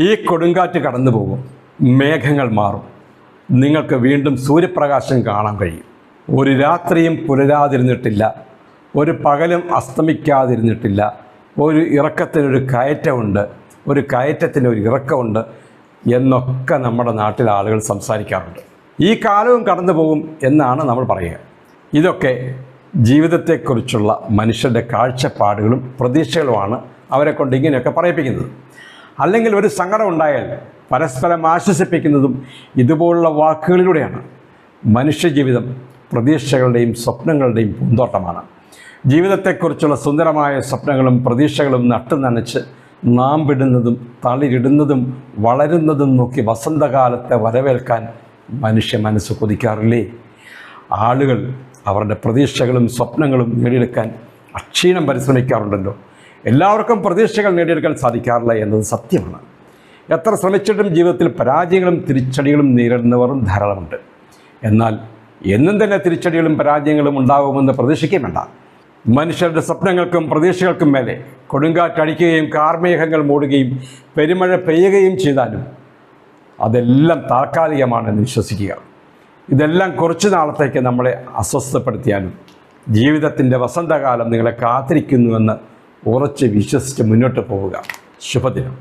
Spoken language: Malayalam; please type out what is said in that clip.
ഈ കൊടുങ്കാറ്റ് കടന്നു പോകും. മേഘങ്ങൾ മാറും. നിങ്ങൾക്ക് വീണ്ടും സൂര്യപ്രകാശം കാണാൻ കഴിയും. ഒരു രാത്രിയും പുലരാതിരുന്നിട്ടില്ല. ഒരു പകലും അസ്തമിക്കാതിരുന്നിട്ടില്ല. ഒരു ഇറക്കത്തിനൊരു കയറ്റമുണ്ട്. ഒരു കയറ്റത്തിന് ഒരു ഇറക്കമുണ്ട് എന്നൊക്കെ നമ്മുടെ നാട്ടിലെ ആളുകൾ സംസാരിക്കാറുണ്ട്. ഈ കാലവും കടന്നു പോകും എന്നാണ് നമ്മൾ പറയുക. ഇതൊക്കെ ജീവിതത്തെക്കുറിച്ചുള്ള മനുഷ്യരുടെ കാഴ്ചപ്പാടുകളും പ്രതീക്ഷകളുമാണ് അവരെ കൊണ്ട് ഇങ്ങനെയൊക്കെ പറയിപ്പിക്കുന്നത്. അല്ലെങ്കിൽ ഒരു സങ്കടം ഉണ്ടായാൽ പരസ്പരം ആശ്വസിപ്പിക്കുന്നതും ഇതുപോലുള്ള വാക്കുകളിലൂടെയാണ് മനുഷ്യജീവിതം പ്രതീക്ഷകളുടെയും സ്വപ്നങ്ങളുടെയും പൂന്തോട്ടമാണ്. ജീവിതത്തെക്കുറിച്ചുള്ള സുന്ദരമായ സ്വപ്നങ്ങളും പ്രതീക്ഷകളും നട്ടു നനച്ച് നാം വിടുന്നതും തളിരിടുന്നതും വളരുന്നതും നോക്കി വസന്തകാലത്തെ വരവേൽക്കാൻ മനുഷ്യ മനസ്സ് കൊതിക്കാറില്ലേ? ആളുകൾ അവരുടെ പ്രതീക്ഷകളും സ്വപ്നങ്ങളും നേടിയെടുക്കാൻ അക്ഷീണം പരിശ്രമിക്കാറുണ്ടല്ലോ. എല്ലാവർക്കും പ്രതീക്ഷകൾ നേടിയെടുക്കാൻ സാധിക്കാറില്ല എന്നത് സത്യമാണ്. എത്ര ശ്രമിച്ചിട്ടും ജീവിതത്തിൽ പരാജയങ്ങളും തിരിച്ചടികളും നേരിടുന്നവരും ധാരാളമുണ്ട്. എന്നാൽ എന്നും തന്നെ തിരിച്ചടികളും പരാജയങ്ങളും ഉണ്ടാകുമെന്ന് പ്രതീക്ഷിക്കുകയും വേണ്ട. മനുഷ്യരുടെ സ്വപ്നങ്ങൾക്കും പ്രതീക്ഷകൾക്കും മേലെ കൊടുങ്കാറ്റടിക്കുകയും കാർമേഘങ്ങൾ മൂടുകയും പെരുമഴ പെയ്യുകയും ചെയ്താലും അതെല്ലാം താൽക്കാലികമാണെന്ന് വിശ്വസിക്കുക. ഇതെല്ലാം കുറച്ച് നാളത്തേക്ക് നമ്മളെ അസ്വസ്ഥപ്പെടുത്തിയാലും ജീവിതത്തിന്റെ വസന്തകാലം നിങ്ങളെ കാത്തിരിക്കുന്നുവെന്ന് ഉറച്ച് വിശ്വസിച്ച് മുന്നോട്ട് പോവുക. ശുഭദിനം.